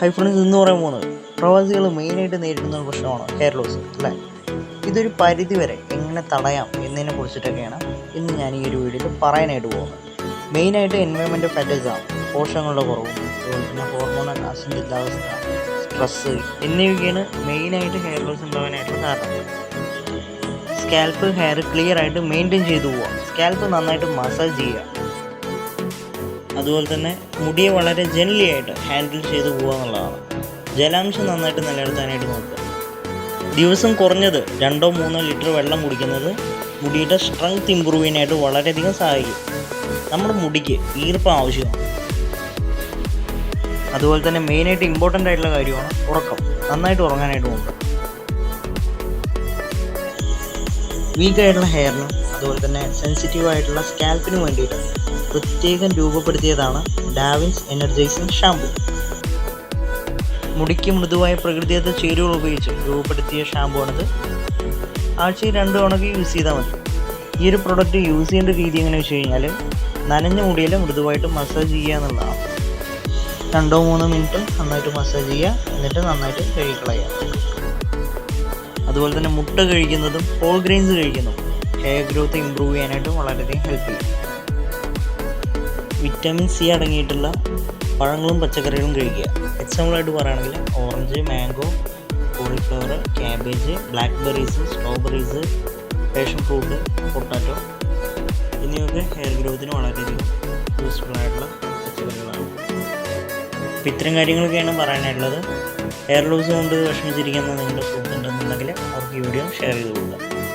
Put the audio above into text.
Hi friends എന്ന് പറയാൻ പോകുന്നത് പ്രവാസികൾ മെയിനായിട്ട് നേരിടുന്ന ഒരു പ്രശ്നമാണ് ഹെയർ ലോസ് അല്ലേ? ഇതൊരു പരിധി വരെ എങ്ങനെ തടയാം എന്നതിനെ കുറിച്ചിട്ടൊക്കെയാണ് ഇന്ന് ഞാൻ ഈ ഒരു വീഡിയോയിൽ പറയാനായിട്ട് പോകുന്നത്. മെയിനായിട്ട് എൻവയോൺമെന്റ് ഫാക്ടേഴ്സാണ് പോഷകങ്ങളുടെ കുറവും അതുപോലെ തന്നെ ഹോർമോണൽ അസന്തുലിതാവസ്ഥ സ്ട്രെസ്സ് എന്നിവയൊക്കെയാണ് മെയിനായിട്ട് ഹെയർ ലോസ് ഉണ്ടാവാനായിട്ടുള്ള കാരണം. സ്കാൽപ്പ് ഹെയർ ക്ലിയർ ആയിട്ട് മെയിന്റെയിൻ ചെയ്തു പോവുക. സ്കാൽപ്പ് നന്നായിട്ട് മസാജ് ചെയ്യുക. അതുപോലെ തന്നെ മുടിയെ വളരെ ജെൻലി ആയിട്ട് ഹാൻഡിൽ ചെയ്ത് പോകുക എന്നുള്ളതാണ്. ജലാംശം നന്നായിട്ട് നിലനിർത്താനായിട്ട് നോക്കുക. ദിവസം കുറഞ്ഞത് രണ്ടോ മൂന്നോ ലിറ്റർ വെള്ളം കുടിക്കുന്നത് മുടിയുടെ സ്ട്രെങ്ത് ഇമ്പ്രൂവ് ചെയ്യാനായിട്ട് വളരെയധികം സഹായിക്കും. നമ്മുടെ മുടിക്ക് ഈർപ്പം ആവശ്യമാണ്. അതുപോലെ തന്നെ മെയിനായിട്ട് ഇമ്പോർട്ടന്റ് ആയിട്ടുള്ള കാര്യമാണ് ഉറക്കം. നന്നായിട്ട് ഉറങ്ങാനായിട്ട് നോക്കുക. വീക്ക് ആയിട്ടുള്ള ഹെയറിനും അതുപോലെ തന്നെ സെൻസിറ്റീവ് ആയിട്ടുള്ള സ്കാൽപ്പിനും വേണ്ടിയിട്ട് പ്രത്യേകം രൂപപ്പെടുത്തിയതാണ് ഡാവിൻസ് എനർജൈസിങ് ഷാമ്പു മുടിക്ക് മൃദുവായ പ്രകൃതിയത്തെ ചേരുവകൾ ഉപയോഗിച്ച് രൂപപ്പെടുത്തിയ ഷാംപൂ ആണിത്. ആഴ്ചയിൽ രണ്ട് തവണക്ക് യൂസ് ചെയ്താൽ മതി. ഈ ഒരു പ്രൊഡക്റ്റ് യൂസ് ചെയ്യേണ്ട രീതി എങ്ങനെ വെച്ച് കഴിഞ്ഞാൽ നനഞ്ഞ മുടിയിൽ മൃദുവായിട്ട് മസാജ് ചെയ്യുക എന്നുള്ളതാണ്. രണ്ടോ മൂന്നോ മിനിറ്റ് നന്നായിട്ട് മസാജ് ചെയ്യുക എന്നിട്ട് നന്നായിട്ട് കഴുകിക്കളയുക അതുപോലെ തന്നെ മുട്ട കഴിക്കുന്നതും ഹോൾ ഗ്രെയിൻസ് കഴിക്കുന്നതും ഹെയർ ഗ്രോത്ത് ഇമ്പ്രൂവ് ചെയ്യാനായിട്ട് വളരെയധികം ഹെൽപ്പ് ചെയ്യും. വിറ്റാമിൻ സി അടങ്ങിയിട്ടുള്ള പഴങ്ങളും പച്ചക്കറികളും കഴിക്കുക. എക്സാമ്പിളായിട്ട് പറയുകയാണെങ്കിൽ orange mango cauliflower cabbage black berries strawberries passion fruit potato എന്നിവയൊക്കെ ഹെയർ ഗ്രോത്തിന് വളരെയധികം യൂസ്ഫുൾ ആയിട്ടുള്ള അപ്പോൾ ഇത്തരം കാര്യങ്ങളൊക്കെയാണ് പറയാനായിട്ടുള്ളത് ഹെയർ ലൂസ് കൊണ്ട് വിഷമിച്ചിരിക്കുന്ന നിങ്ങളുടെ സുഹൃത്തുണ്ടെന്നുണ്ടെങ്കിൽ അവർക്ക് ഈ വീഡിയോ ഷെയർ ചെയ്ത്